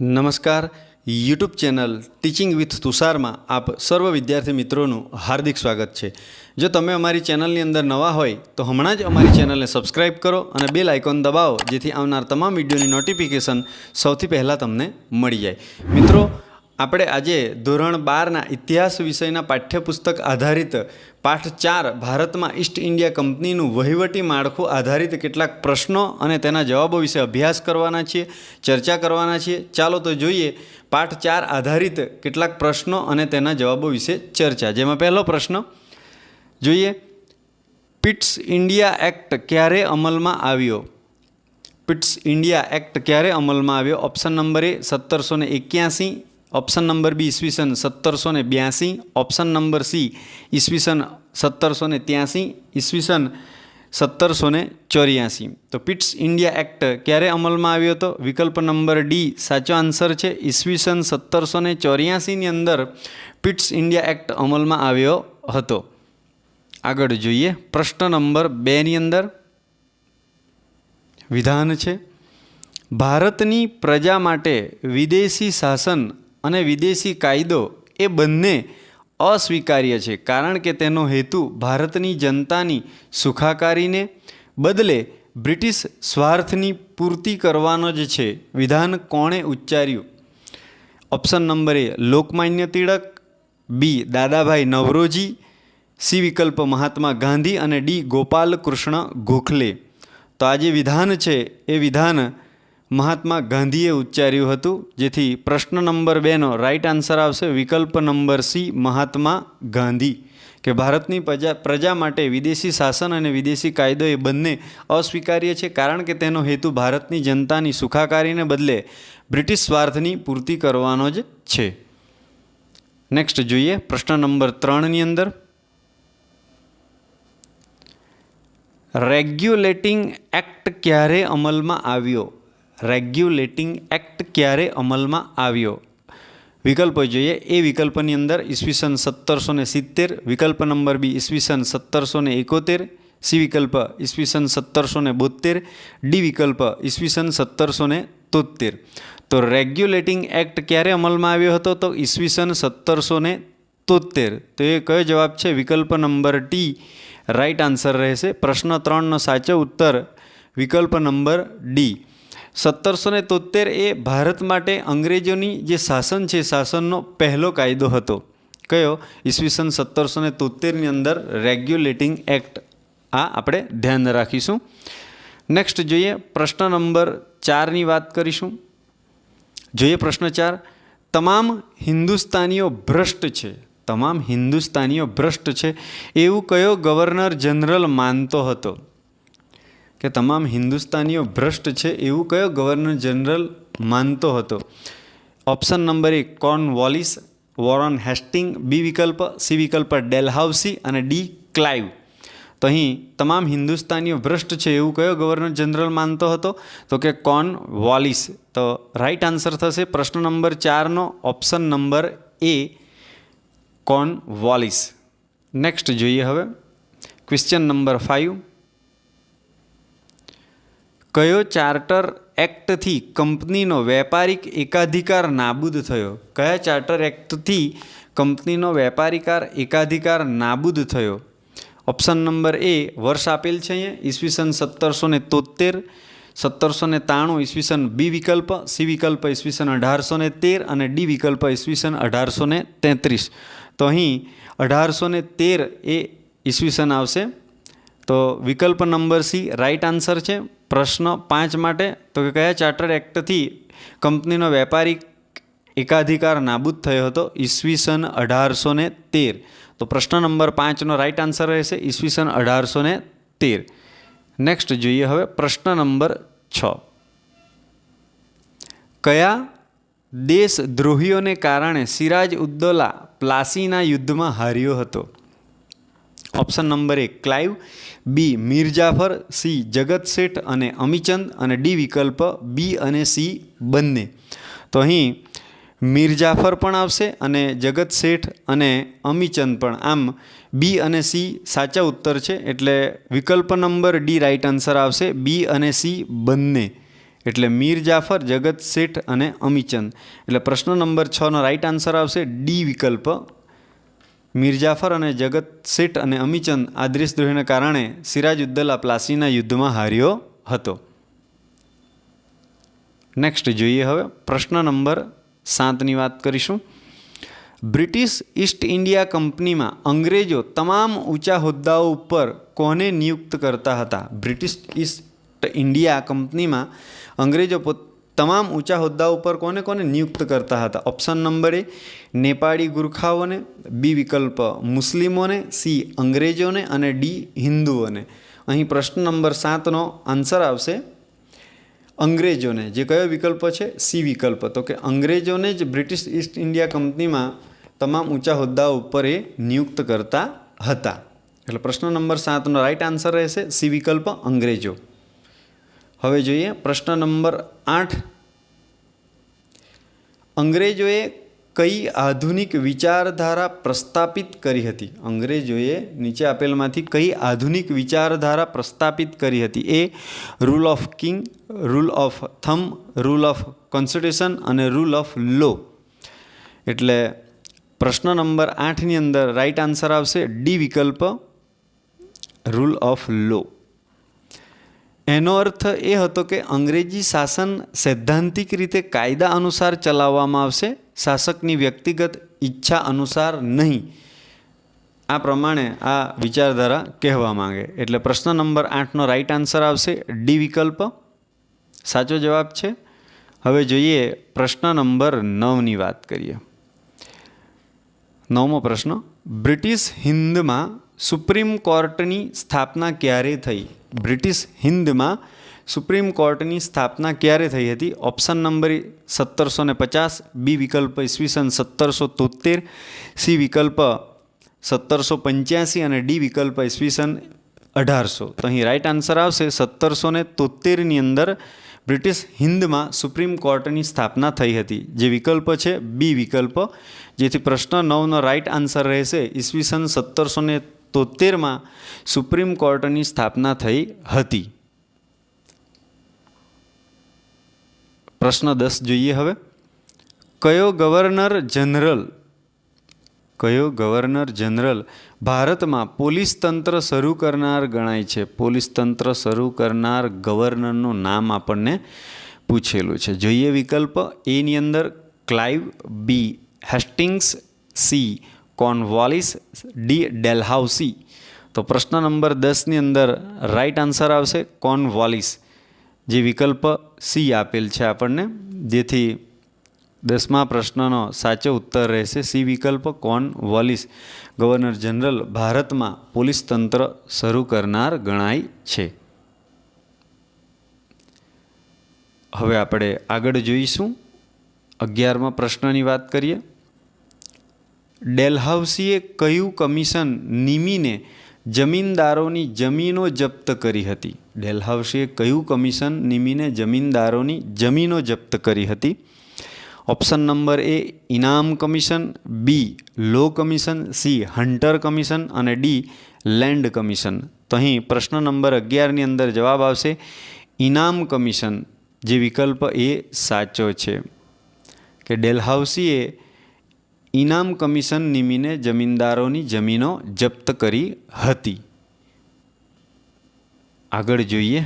નમસ્કાર. YouTube channel teaching with તુષારમાં આપ સર્વ વિદ્યાર્થી મિત્રોનું હાર્દિક સ્વાગત છે. જો તમે અમારી ચેનલની અંદર નવા હોય, તો હમણાં જ અમારી ચેનલને સબસ્ક્રાઇબ કરો અને બેલ આઇકોન દબાવો, જેથી આવનાર તમામ વિડીયોની નોટિફિકેશન સૌથી પહેલાં તમને મળી જાય. મિત્રો, આપણે આજે ધોરણ બારના ઇતિહાસ વિષયના પાઠ્યપુસ્તક આધારિત પાઠ ચાર, ભારતમાં ઈસ્ટ ઇન્ડિયા કંપનીનું વહીવટી માળખું આધારિત કેટલાક પ્રશ્નો અને તેના જવાબો વિશે અભ્યાસ કરવાના છીએ, ચર્ચા કરવાના છીએ. ચાલો તો જોઈએ, પાઠ ચાર આધારિત કેટલાક પ્રશ્નો અને તેના જવાબો વિશે ચર્ચા. જેમાં પહેલો પ્રશ્ન, જોઈએ પિટ્સ ઇન્ડિયા એક્ટ ક્યારે અમલમાં આવ્યો? પિટ્સ ઇન્ડિયા એક્ટ ક્યારે અમલમાં આવ્યો? ઓપ્શન નંબર એ સત્તરસો ને એક્યાસી ઓપ્શન નંબર બી ઈસવીસન સત્તરસો ને બ્યાસી ઓપ્શન નંબર સી ઈસવીસન સત્તરસો ને ત્યાસી ઈસવીસન સત્તરસો ને ચોર્યાસી તો પિટ્સ ઇન્ડિયા એક્ટ ક્યારે અમલમાં આવ્યો હતો વિકલ્પ નંબર ડી સાચો આન્સર છે ઈસવીસન સત્તરસો ને ચોર્યાસીની અંદર પિટ્સ ઇન્ડિયા એક્ટ અમલમાં આવ્યો હતો આગળ જોઈએ પ્રશ્ન નંબર બેની અંદર વિધાન છે ભારતની પ્રજા માટે વિદેશી શાસન અને વિદેશી કાયદો એ બંને અસ્વીકાર્ય છે. કારણ કે તેનો હેતુ ભારતની જનતાની સુખાકારીને બદલે બ્રિટિશ સ્વાર્થની પૂર્તિ કરવાનો જ છે. વિધાન કોણે ઉચ્ચાર્યું? Option number A, Lokmanya Tilak B, Dadabhai Naoroji, C, વિકલ્પ મહાત્મા ગાંધી અને ડી ગોપાલ કૃષ્ણ ગોખલે. તો આ જે વિધાન છે, એ વિધાન મહાત્મા ગાંધીએ ઉચ્ચાર્યું હતું, જેથી પ્રશ્ન નંબર બેનો રાઇટ આન્સર આવશે, વિકલ્પ નંબર સી, મહાત્મા ગાંધી. કે ભારતની પ્રજા પ્રજા માટે વિદેશી શાસન અને વિદેશી કાયદો એ બંને અસ્વીકાર્ય છે, કારણ કે તેનો હેતુ ભારતની જનતાની સુખાકારીને બદલે બ્રિટિશ સ્વાર્થની પૂર્તિ કરવાનો જ છે. નેક્સ્ટ જોઈએ, પ્રશ્ન નંબર ત્રણની અંદર. રેગ્યુલેટિંગ એક્ટ ક્યારે અમલમાં આવ્યો? રેગ્યુલેટિંગ એક્ટ ક્યારે અમલમાં આવ્યો? વિકલ્પો જોઈએ. એ વિકલ્પની અંદર ઈસવીસન સત્તરસો ને સિત્તેર, વિકલ્પ નંબર બી ઈસવીસન સત્તરસો ને એકોતેર, સી વિકલ્પ ઈસવીસન સત્તરસો ને બોતેર ડી વિકલ્પ ઈસવીસન સત્તરસો ને તોતેર તો રેગ્યુલેટિંગ એક્ટ ક્યારે અમલમાં આવ્યો હતો? તો ઈસવીસન સત્તરસો ને તોતેર તો એ કયો જવાબ છે? વિકલ્પ નંબર ટી રાઈટ આન્સર રહેશે. પ્રશ્ન ત્રણનો સાચો ઉત્તર વિકલ્પ નંબર ડી. સત્તરસો ને તોતેર એ ભારત માટે અંગ્રેજોની જે શાસન છે, શાસનનો પહેલો કાયદો હતો. કયો? ઈસવીસન સત્તરસો ને તોતેરની અંદર રેગ્યુલેટિંગ એક્ટ. આ આપણે ધ્યાન રાખીશું. નેક્સ્ટ જોઈએ પ્રશ્ન નંબર ચારની વાત કરીશું. જોઈએ પ્રશ્ન ચાર. તમામ હિન્દુસ્તાનીઓ ભ્રષ્ટ છે. તમામ હિન્દુસ્તાનીઓ ભ્રષ્ટ છે. એવું કયો ગવર્નર જનરલ માનતો હતો? કે તમામ હિન્દુસ્તાનીઓ ભ્રષ્ટ છે એવું કયો ગવર્નર જનરલ માનતો હતો? ઓપ્શન નંબર એક Cornwallis Warren Hasting, B વિકલ્પ, સી વિકલ્પ, ડેલહાઉસી અને ડી, ક્લાઇવ. તો અહીં તમામ હિન્દુસ્તાનીઓ ભ્રષ્ટ છે એવું કયો ગવર્નર જનરલ માનતો હતો? તો કે કોર્ન વોલિસ તો રાઈટ આન્સર થશે પ્રશ્ન number ચારનો, option number A Cornwallis next જોઈએ હવે. ક્વેશ્ચન નંબર ફાઇવ કયો ચાર્ટર એક્ટથી કંપનીનો વેપારિક એકાધિકાર નાબૂદ થયો? કયા ચાર્ટર એક્ટથી કંપનીનો વેપારીકાર એકાધિકાર નાબૂદ થયો? ઓપ્શન નંબર એ વર્ષ આપેલ છે અહીંયા. ઈસવીસન સત્તરસો ને તોતેર સત્તરસો ને ત્રાણું ઈસવીસન બી વિકલ્પ, સી વિકલ્પ ઈસવીસન અઢારસો ને તેર અને ડી વિકલ્પ ઈસવીસન અઢારસો ને તેત્રીસ. તો અહીં અઢારસો ને તેર એ ઈસવીસન આવશે. તો વિકલ્પ નંબર સી રાઈટ આન્સર છે. પ્રશ્ન પાંચ માટે, તો કે કયા ચાર્ટર એક્ટથી કંપનીનો વેપારી એકાધિકાર નાબૂદ થયો હતો? ઈસવીસન અઢારસો ને તેર. તો પ્રશ્ન નંબર પાંચનો રાઈટ આન્સર રહેશે ઈસવીસન અઢારસો ને તેર. નેક્સ્ટ જોઈએ હવે પ્રશ્ન નંબર છ. કયા દેશદ્રોહીઓને કારણે સિરાજ ઉદ્દૌલા પ્લાસીના યુદ્ધમાં હાર્યો હતો? ઓપ્શન નંબર એક Clive B Mir Jafar C Jagat Seth અને અમીચંદ અને ડી વિકલ્પ બી અને સી બંને. તો અહીં મીર જાફર પણ આવશે અને જગત શેઠ અને અમીચંદ પણ. આમ બી અને સી સાચા ઉત્તર છે, એટલે વિકલ્પ નંબર ડી રાઇટ આન્સર આવશે. બી અને સી બંને. એટલે મીર જાફર જગત શેઠ અને અમીચંદ એટલે પ્રશ્ન નંબર છનો રાઈટ આન્સર આવશે ડી વિકલ્પ મીરજાફર અને જગત શેઠ અને અમીચંદ આ દ્રોહીને કારણે સિરાજુદ્દૌલા પ્લાસીના યુદ્ધમાં હાર્યો હતો. નેક્સ્ટ જોઈએ હવે પ્રશ્ન નંબર સાતની વાત કરીશું. બ્રિટિશ ઈસ્ટ ઇન્ડિયા કંપનીમાં અંગ્રેજો તમામ ઊંચા હોદ્દાઓ ઉપર કોને નિયુક્ત કરતા હતા? બ્રિટિશ ઈસ્ટ ઇન્ડિયા કંપનીમાં અંગ્રેજો પોત તમામ ઊંચા હોદ્દાઓ ઉપર કોને કોને નિયુક્ત કરતા હતા? ઓપ્શન નંબર એ નેપાળી ગુરખાઓને બી વિકલ્પ મુસ્લિમોને સી અંગ્રેજોને અને ડી હિન્દુઓને. અહીં પ્રશ્ન નંબર સાતનો આન્સર આવશે. અંગ્રેજોને, જે કયો વિકલ્પ છે? સી વિકલ્પ. તો કે અંગ્રેજોને જ બ્રિટિશ ઈસ્ટ ઇન્ડિયા કંપનીમાં તમામ ઊંચા હોદ્દાઓ ઉપર એ નિયુક્ત કરતા હતા. એટલે પ્રશ્ન નંબર સાતનો રાઈટ આન્સર રહેશે. સી વિકલ્પ અંગ્રેજો. હવે જોઈએ પ્રશ્ન નંબર આઠ. અંગ્રેજોએ કઈ આધુનિક વિચારધારા પ્રસ્થાપિત કરી હતી? અંગ્રેજોએ નીચે આપેલમાંથી કઈ આધુનિક વિચારધારા પ્રસ્થાપિત કરી હતી? A rule of king rule of thumb rule of constitution અને રૂલ ઓફ લો એટલે પ્રશ્ન નંબર આઠની અંદર રાઈટ આન્સર આવશે ડી વિકલ્પ રૂલ ઓફ લો એનો અર્થ એ હતો કે અંગ્રેજી શાસન સૈદ્ધાંતિક રીતે કાયદા અનુસાર ચલાવવામાં આવશે, શાસકની વ્યક્તિગત ઈચ્છા અનુસાર નહીં. આ પ્રમાણે આ વિચારધારા કહેવા માંગે. એટલે પ્રશ્ન નંબર આઠનો રાઈટ આન્સર આવશે ડી વિકલ્પ. સાચો જવાબ છે. હવે જોઈએ પ્રશ્ન નંબર નવની વાત કરીએ. નવમો પ્રશ્ન, બ્રિટિશ હિન્દમાં સુપ્રીમ કોર્ટની સ્થાપના ક્યારે થઈ? બ્રિટિશ હિન્દમાં સુપ્રીમ કોર્ટની સ્થાપના ક્યારે થઈ હતી? ઓપ્શન નંબર સત્તરસો ને પચાસ, બી વિકલ્પ ઈસવીસન સત્તરસો તોતેર સી વિકલ્પ સત્તરસો પંચ્યાસી અને ડી વિકલ્પ ઈસવીસન અઢારસો. તો અહીં રાઇટ આન્સર આવશે. સત્તરસો ને તોતેરની અંદર બ્રિટિશ હિન્દમાં સુપ્રીમ કોર્ટની સ્થાપના થઈ હતી. જે વિકલ્પ છે બી વિકલ્પ. જેથી પ્રશ્ન નવનો રાઇટ આન્સર રહેશે. ઈસવીસન સત્તરસો ને તોતેરમાં સુપ્રીમ કોર્ટની સ્થાપના થઈ હતી. પ્રશ્ન દસ જોઈએ હવે. કયો ગવર્નર જનરલ, કયો ગવર્નર જનરલ ભારતમાં પોલીસ તંત્ર શરૂ કરનાર ગણાય છે? પોલીસ તંત્ર શરૂ કરનાર ગવર્નરનું નામ આપણને પૂછેલું છે. જોઈએ વિકલ્પ, એની અંદર Clive B Hastings C Cornwallis D Dalhousie. તો પ્રશ્ન નંબર દસની અંદર રાઈટ આન્સર આવશે કોર્નવાલિસ જે વિકલ્પ સી આપેલ છે આપણને. જેથી દસમા પ્રશ્નનો સાચો ઉત્તર રહેશે. સી વિકલ્પ કોન વોલિસ ગવર્નર જનરલ ભારતમાં પોલીસ તંત્ર શરૂ કરનાર ગણાય છે. હવે આપણે આગળ જોઈશું. અગિયારમાં પ્રશ્નની વાત કરીએ. ડેલહાઉસીએ કયું કમિશન નિમીને જમીનદારોની જમીનો જપ્ત કરી હતી? ડેલહાઉસીએ કયું કમિશન નિમીને જમીનદારોની જમીનો જપ્ત કરી હતી? ઓપ્શન નંબર એ, ઇનામ commission, B, law commission, C, Hunter commission અને ડી, લેન્ડ કમિશન. તો અહીં પ્રશ્ન નંબર અગિયારની અંદર જવાબ આવશે. ઇનામ કમિશન જે વિકલ્પ એ સાચો છે. કે ડેલહાઉસીએ ઇનામ કમિશન નિમિને જમીનદારોની જમીનો જપ્ત કરી હતી. આગળ જોઈએ.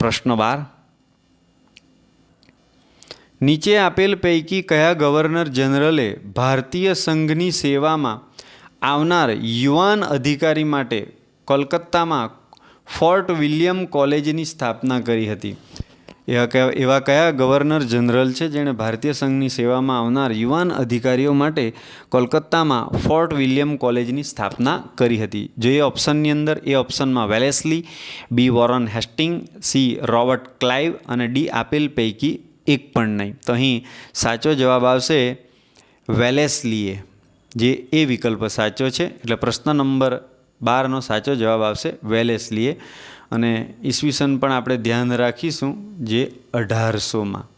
પ્રશ્ન બાર. નીચે આપેલ પૈકી કયા ગવર્નર જનરલે ભારતીય સંઘની સેવામાં આવનાર યુવાન અધિકારી માટે કોલકાતામાં ફોર્ટ વિલિયમ કોલેજની સ્થાપના કરી હતી? એવા કયા એવા કયા ગવર્નર જનરલ છે જેણે ભારતીય સંઘની સેવામાં આવનાર યુવાન અધિકારીઓ માટે કોલકાતામાં ફોર્ટ વિલિયમ કોલેજની સ્થાપના કરી હતી? જે ઓપ્શનની અંદર, A ઓપ્શનમાં Wellesley, B Warren Hastings, C Robert Clive અને ડી આપેલ પૈકી એક પણ નહીં. તો અહીં સાચો જવાબ આવશે વેલેસલીએ, જે એ વિકલ્પ સાચો છે. એટલે પ્રશ્ન નંબર બારનો સાચો જવાબ આવશે વેલેસ્લીએ. અને ઈસવીસન પણ આપણે ધ્યાન રાખીશું જે અઢારસોમાં.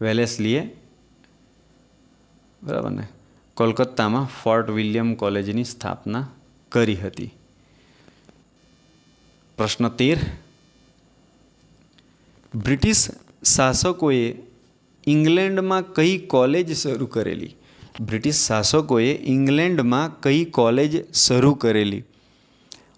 વેલેસલીએ બરાબર ને? કોલકાતામાં ફોર્ટ વિલિયમ કોલેજની સ્થાપના કરી હતી. પ્રશ્ન તેર. બ્રિટિશ શાસકોએ ઇંગ્લેન્ડમાં કઈ કોલેજ શરૂ કરેલી? બ્રિટિશ શાસકોએ ઇંગ્લેન્ડમાં કઈ કોલેજ શરૂ કરેલી?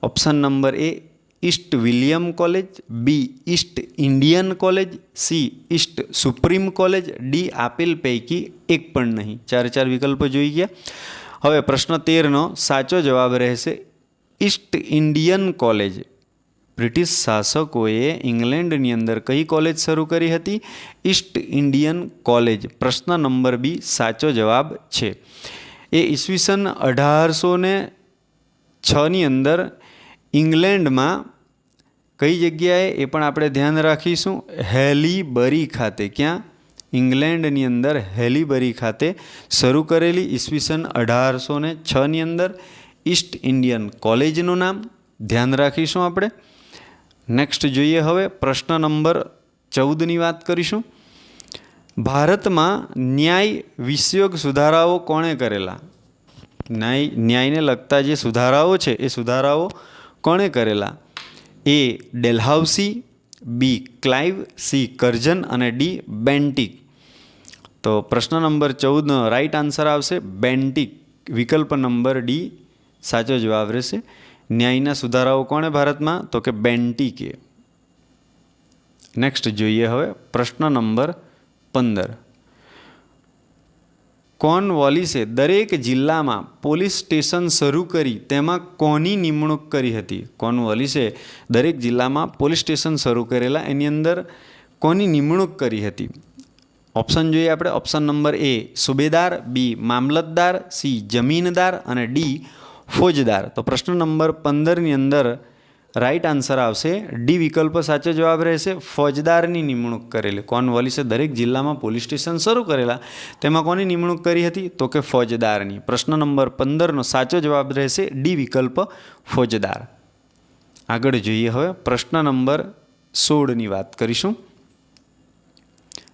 Option number A East William College B East Indian College C East Supreme College D આપેલ પૈકી એક પણ નહીં. ચાર ચાર વિકલ્પો જોઈ ગયા. હવે પ્રશ્ન તેરનો સાચો જવાબ રહેશે. ઈસ્ટ ઇન્ડિયન કોલેજ બ્રિટિશ શાસકોએ ઇંગ્લેન્ડની અંદર કઈ કોલેજ શરૂ કરી હતી? ઈસ્ટ ઇન્ડિયન કોલેજ પ્રશ્ન નંબર બી સાચો જવાબ છે. એ ઈસવીસન અઢારસો ને છની અંદર ઇંગ્લેન્ડમાં કઈ જગ્યાએ એ પણ આપણે ધ્યાન રાખીશું? હેલીબરી ખાતે. ક્યાં? ઇંગ્લેન્ડની અંદર હેલીબરી ખાતે શરૂ કરેલી ઈસવીસન અઢારસો ને છની અંદર ઈસ્ટ ઇન્ડિયન કોલેજનું નામ. ધ્યાન રાખીશું આપણે. નેક્સ્ટ જોઈએ હવે પ્રશ્ન નંબર ચૌદની વાત કરીશું. ભારતમાં ન્યાય વિષયોગ સુધારાઓ કોણે કરેલા? ન્યાય ન્યાયને લગતા જે સુધારાઓ છે, એ સુધારાઓ કોણે કરેલા? A Dalhousie, B Clive, C Curzon અને ડી બેન્ટિક. તો પ્રશ્ન નંબર ચૌદનો રાઈટ આન્સર આવશે. બેન્ટિક વિકલ્પ નંબર ડી સાચો જવાબ રહેશે. ન્યાયના સુધારાઓ કોણે ભારતમાં? તો કે બેન્ટિકે. નેક્સ્ટ જોઈએ હવે પ્રશ્ન નંબર પંદર. કોર્નવોલિસે દરેક જિલ્લામાં પોલીસ સ્ટેશન શરૂ કરી તેમાં કોની નિમણૂક કરી હતી? કોર્નવોલિસે દરેક જિલ્લામાં પોલીસ સ્ટેશન શરૂ કરેલા, એની અંદર કોની નિમણૂક કરી હતી? ઓપ્શન જોઈએ આપણે. ઓપ્શન નંબર એ, સુબેદાર, બી, મામલતદાર, સી, જમીનદાર અને ડી, ફોજદાર. તો પ્રશ્ન નંબર પંદરની અંદર રાઈટ આન્સર આવશે ડી વિકલ્પ સાચો જવાબ રહેશે. ફોજદારની નિમણૂક કરેલી. કોર્નવોલિસે દરેક જિલ્લામાં પોલીસ સ્ટેશન શરૂ કરેલા. તેમાં કોની નિમણૂક કરી હતી? તો કે ફોજદારની. પ્રશ્ન નંબર પંદરનો સાચો જવાબ રહેશે ડી વિકલ્પ ફોજદાર. આગળ જોઈએ હવે પ્રશ્ન નંબર સોળની વાત કરીશું.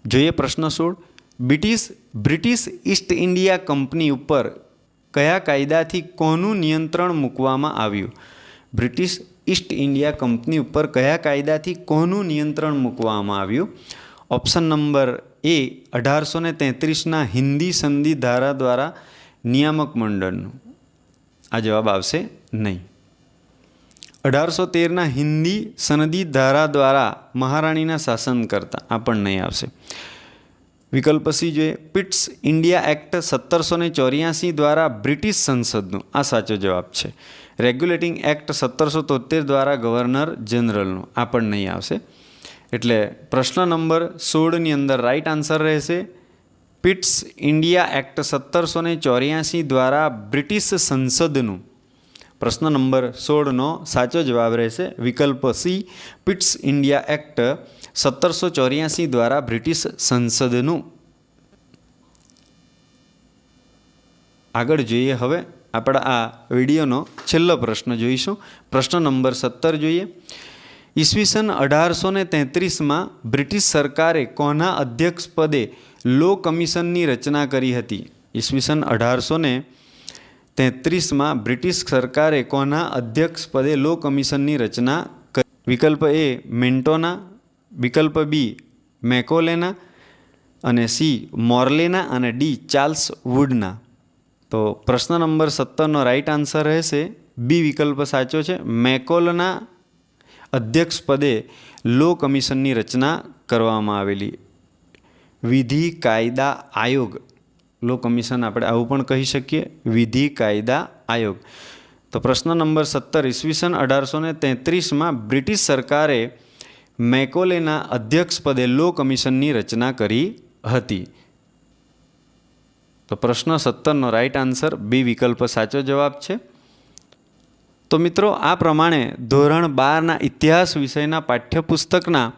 જોઈએ પ્રશ્ન સોળ. British British East India Company ઉપર કયા કાયદાથી કોનું નિયંત્રણ મૂકવામાં આવ્યું? બ્રિટિશ ઈસ્ટ ઇન્ડિયા કંપની ઉપર કયા કાયદાથી કોનું નિયંત્રણ મૂકવામાં આવ્યું? ઓપ્શન નંબર એ, અઢારસો ને તેત્રીસના હિન્દી સંધિ ધારા દ્વારા નિયામક મંડળનું. આ જવાબ આવશે નહીં. અઢારસો તેરના હિન્દી સનદી ધારા દ્વારા મહારાણીના શાસન કરતા, આ પણ નહીં આવશે. વિકલ્પ સી જોઈએ. પિટ્સ ઇન્ડિયા એક્ટ સત્તરસો ને ચોર્યાસી દ્વારા બ્રિટિશ સંસદનું, આ સાચો જવાબ છે. રેગ્યુલેટિંગ એક્ટ સત્તરસો તોતેર દ્વારા ગવર્નર જનરલનું. આ પણ નહીં આવશે. એટલે પ્રશ્ન નંબર સોળની અંદર રાઈટ આન્સર રહેશે. પિટ્સ ઇન્ડિયા એક્ટ સત્તરસો ને ચોર્યાસી દ્વારા બ્રિટિશ સંસદનું. પ્રશ્ન નંબર સોળનો સાચો જવાબ રહેશે. વિકલ્પ સી પિટ્સ ઇન્ડિયા એક્ટ સત્તરસો ચોર્યાસી દ્વારા બ્રિટિશ સંસદનું. આગળ જોઈએ હવે. આપણા આ વિડીયોનો છેલ્લો પ્રશ્ન જોઈશું. પ્રશ્ન નંબર સત્તર જોઈએ. ઈસવીસન અઢારસો ને તેત્રીસમાં બ્રિટિશ સરકારે કોના અધ્યક્ષ પદે લો કમિશનની રચના કરી હતી? ઈસવીસન અઢારસો ને તેત્રીસમાં બ્રિટિશ સરકારે કોના અધ્યક્ષ પદે લો કમિશનની રચના કરી? વિકલ્પ એ મેન્ટોના, વિકલ્પ બી મેકોલેના અને સી મોર્લેના અને ડી ચાર્લ્સ વુડના. તો પ્રશ્ન નંબર સત્તરનો રાઈટ આન્સર રહેશે. બી વિકલ્પ સાચો છે. મેકોલના અધ્યક્ષ પદે લો કમિશનની રચના કરવામાં આવેલી. વિધિ કાયદા આયોગ. લો કમિશન આપણે આવું પણ કહી શકીએ. વિધિ કાયદા આયોગ. તો પ્રશ્ન નંબર સત્તર, ઈસવીસન અઢારસો ને તેત્રીસમાં બ્રિટિશ સરકારે મેકોલેના અધ્યક્ષપદે લો કમિશનની રચના કરી હતી. તો પ્રશ્ન સત્તરનો રાઈટ આન્સર બી વિકલ્પ સાચો જવાબ છે. તો મિત્રો, આ પ્રમાણે ધોરણ બારના ઇતિહાસ વિષયના પાઠ્યપુસ્તકના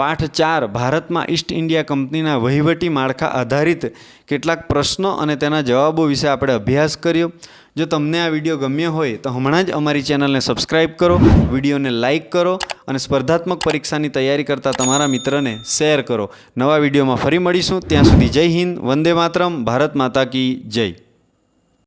પાઠ ચાર ભારતમાં ઈસ્ટ ઇન્ડિયા કંપનીના વહીવટી માળખા આધારિત કેટલાક પ્રશ્નો અને તેના જવાબો વિશે આપણે અભ્યાસ કર્યો. જો તમને આ વીડિયો ગમ્યો હોય તો હમણાં જ અમારી ચેનલને સબસ્ક્રાઇબ કરો, વિડીયોને લાઇક કરો અને સ્પર્ધાત્મક પરીક્ષાની તૈયારી કરતા તમારા મિત્રને શેર કરો. નવા વિડીયોમાં ફરી મળીશું. ત્યાં સુધી જય હિન્દ, વંદે માતરમ, ભારત માતા કી જય.